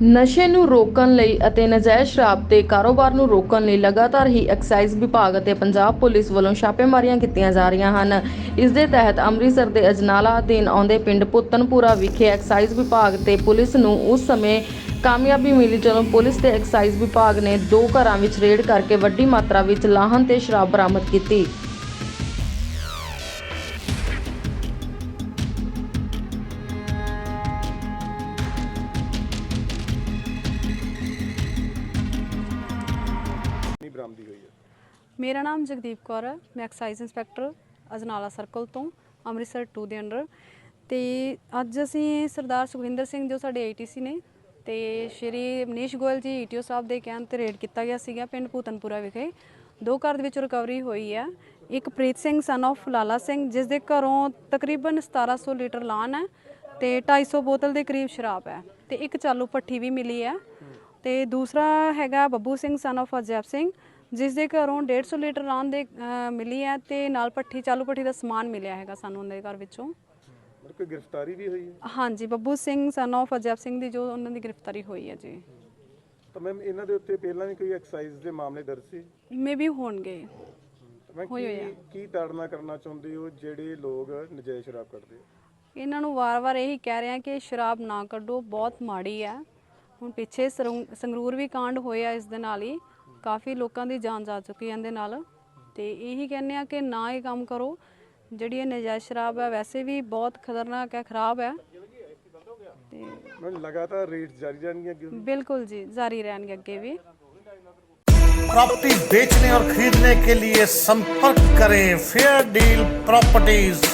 ਨਸ਼ੇ ਨੂੰ ਰੋਕਣ ਲਈ ਅਤੇ ਨਜਾਇਜ਼ ਸ਼ਰਾਬ ਦੇ ਕਾਰੋਬਾਰ ਨੂੰ ਰੋਕਣ ਲਈ ਲਗਾਤਾਰ ਹੀ ਐਕਸਾਈਜ਼ ਵਿਭਾਗ ਅਤੇ ਪੰਜਾਬ ਪੁਲਿਸ ਵੱਲੋਂ ਛਾਪੇਮਾਰੀਆਂ ਕੀਤੀਆਂ ਜਾ ਰਹੀਆਂ ਹਨ। ਇਸ ਦੇ ਤਹਿਤ ਅੰਮ੍ਰਿਤਸਰ ਦੇ ਅਜਨਾਲਾ ਅਧੀਨ ਆਉਂਦੇ ਪਿੰਡ ਪੁੱਤਨਪੁਰਾ ਵਿਖੇ ਐਕਸਾਈਜ਼ ਵਿਭਾਗ ਤੇ ਪੁਲਿਸ ਨੂੰ ਉਸ ਸਮੇਂ ਕਾਮਯਾਬੀ ਮਿਲੀ ਜਦੋਂ ਪੁਲਿਸ ਤੇ ਐਕਸਾਈਜ਼ ਵਿਭਾਗ ਨੇ ਦੋ ਘਰਾਂ ਵਿੱਚ ਰੇਡ ਕਰਕੇ ਵੱਡੀ ਮਾਤਰਾ ਵਿੱਚ ਲਾਹਨ ਤੇ ਸ਼ਰਾਬ ਬਰਾਮਦ ਕੀਤੀ। ਬਰਾਮਦੀ ਹੋਈ ਹੈ। ਮੇਰਾ ਨਾਮ ਜਗਦੀਪ ਕੌਰ ਹੈ। ਮੈਂ ਐਕਸਾਈਜ਼ ਇੰਸਪੈਕਟਰ ਅਜਨਾਲਾ ਸਰਕਲ ਤੋਂ, ਅੰਮ੍ਰਿਤਸਰ 2 ਦੇ ਅੰਡਰ। ਤੇ ਅੱਜ ਅਸੀਂ ਸਰਦਾਰ ਸੁਖਵਿੰਦਰ ਸਿੰਘ ਜੋ ਸਾਡੇ ਏਟੀਸੀ ਨੇ ਤੇ ਸ਼੍ਰੀ ਮਨੀਸ਼ ਗੋਇਲ ਜੀ ਈਟੀਓ ਸਾਹਿਬ ਦੇ ਕਹਿਣ ਤੇ ਰੇਡ ਕੀਤਾ ਗਿਆ ਸੀਗਾ ਪਿੰਡ ਭੂਤਨਪੁਰਾ ਵਿਖੇ। ਦੋ ਘਰ ਦੇ ਵਿੱਚ ਰਿਕਵਰੀ ਹੋਈ ਹੈ। ਇੱਕ ਪ੍ਰੀਤ ਸਿੰਘ ਸਨ of ਲਾਲਾ ਸਿੰਘ, ਜਿਸ ਦੇ ਘਰੋਂ ਤਕਰੀਬਨ 1700 ਲੀਟਰ ਲਾਨ ਹੈ ਤੇ 250 ਬੋਤਲ ਦੇ ਕਰੀਬ ਸ਼ਰਾਬ ਹੈ ਤੇ ਇੱਕ ਚਾਲੂ ਪੱਠੀ ਵੀ ਮਿਲੀ ਹੈ। ਤੇ ਦੂਸਰਾ ਹੈਗਾ ਬੱਬੂ ਸਿੰਘ ਸਨ of ਅਜੈਬ ਸਿੰਘ ਜਿਸ ਦੇ ਘਰੋਂ 150 ਲੀਟਰ ਲਾਨ ਦੇ ਮਿਲੀ ਹੈ ਤੇ ਨਾਲ ਪੱਠੀ ਚਾਲੂ ਪੱਠੀ ਦਾ ਸਮਾਨ ਮਿਲਿਆ ਹੈਗਾ ਸਾਨੂੰ ਉਹਨਾਂ ਦੇ ਘਰ ਵਿੱਚੋਂ। ਮਤਲਬ ਕੋਈ ਗ੍ਰਿਫਤਾਰੀ ਵੀ ਹੋਈ ਹੈ? ਹਾਂਜੀ ਬੱਬੂ ਸਿੰਘ ਸਨ of ਅਜੈਬ ਸਿੰਘ ਦੀ ਜੋ ਉਹਨਾਂ ਦੀ ਗ੍ਰਿਫਤਾਰੀ ਹੋਈ ਹੈ ਜੀ। ਤਾਂ ਮੈਮ ਇਹਨਾਂ ਦੇ ਉੱਤੇ ਪਹਿਲਾਂ ਵੀ ਕੋਈ ਐਕਸਾਈਜ਼ ਦੇ ਮਾਮਲੇ ਦਰਜ ਸੀ? ਮੇ ਵੀ ਹੋਣਗੇ। ਤਾਂ ਮੈਂ ਕੀ ਕੀ ਤਾੜਨਾ ਕਰਨਾ ਚਾਹੁੰਦੇ ਹੋ ਜਿਹੜੇ ਲੋਕ ਨਜਾਇਜ਼ ਸ਼ਰਾਬ ਕੱਢਦੇ ਆ? ਇਹਨਾਂ ਨੂੰ ਵਾਰ-ਵਾਰ ਇਹੀ ਕਹਿ ਰਹੇ ਆ ਕਿ ਸ਼ਰਾਬ ਨਾ ਕੱਢੋ ਬਹੁਤ ਮਾੜੀ ਹੈ। ਹੁਣ ਪਿੱਛੇ ਸਰੰਗ- ਸੰਗਰੂਰ ਵੀ ਕਾਂਡ ਹੋਇਆ ਇਸ ਦੇ ਨਾਲ ਹੀ ਕਾਫੀ ਲੋਕਾਂ ਦੀ ਜਾਨ ਜਾ ਚੁੱਕੀ ਹੈ ਇਹਦੇ ਨਾਲ ਤੇ ਇਹੀ ਕਹਿੰਦੇ ਆ ਕਿ ਨਾ ਇਹ ਕੰਮ ਕਰੋ ਜਿਹੜੀ ਇਹ ਨਜਾਇਜ਼ ਸ਼ਰਾਬ ਹੈ ਵੈਸੇ ਵੀ ਬਹੁਤ ਖਤਰਨਾਕ ਹੈ ਖਰਾਬ ਹੈ ਤੇ ਮੈਂ ਲਗਾਤਾਰ ਰੇਟ ਜਾਰੀ ਜਾਣਗੀਆਂ ਅੱਗੇ ਬਿਲਕੁਲ ਜੀ ਜਾਰੀ ਰਹਿਣਗੇ ਅੱਗੇ ਵੀ प्रॉपर्टी बेचने और खरीदने के लिए संपर्क करें फेयर डील प्रॉपर्टीज